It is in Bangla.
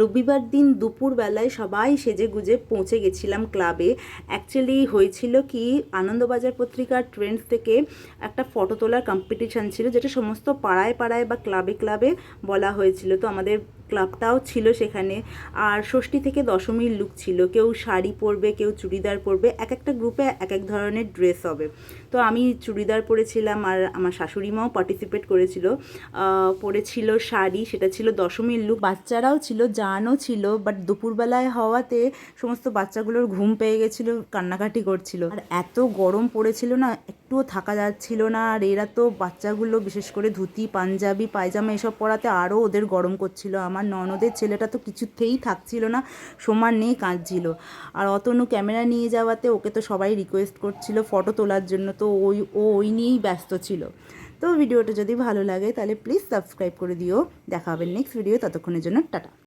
রবিবার দিন দুপুরবেলায় সবাই সেজে গুজে পৌঁছে গেছিলাম ক্লাবে। অ্যাকচুয়ালি হয়েছিল কি, আনন্দবাজার পত্রিকার ট্রেন্ডস থেকে একটা ফটো তোলার কম্পিটিশান ছিল, যেটা সমস্ত পাড়ায় পাড়ায় বা ক্লাবে ক্লাবে বলা হয়েছিল। তো আমাদের ক্লাবটাও ছিল সেখানে। আর ষষ্ঠী থেকে দশমীর লুক ছিল। কেউ শাড়ি পরবে, কেউ চুড়িদার পরবে, এক একটা গ্রুপে এক এক ধরনের ড্রেস হবে। তো আমি চুড়িদার পরেছিলাম আর আমার শাশুড়ি মাও পার্টিসিপেট করেছিল। পরেছিল শাড়ি, সেটা ছিল দশমীর লুক বাচ্চারাও ছিল, জানও ছিল বাট দুপুরবেলায় হওয়াতে সমস্ত বাচ্চাগুলোর ঘুম পেয়ে গেছিল, কান্নাকাটি করছিল। আর এত গরম পড়েছিল না একটুও থাকা যাচ্ছিল না। আর এরা তো বাচ্চাগুলো, বিশেষ করে ধুতি, পাঞ্জাবি, পায়জামা এসব পরাতে আরও ওদের গরম করছিল। আমার ননদের ছেলেটা তো কিছুতেই থাকছিল না, সমান নেই কাঁদছিল। আর অতনু ক্যামেরা নিয়ে যাওয়াতে ওকে তো সবাই রিকোয়েস্ট করছিল ফটো তোলার জন্য, তো ওই, ও ওই নিয়েই ব্যস্ত ছিল। তো ভিডিওটা যদি ভালো লাগে তাহলে প্লিজ সাবস্ক্রাইব করে দিও। দেখা হবে নেক্সট ভিডিও ততক্ষণের জন্য টাটা।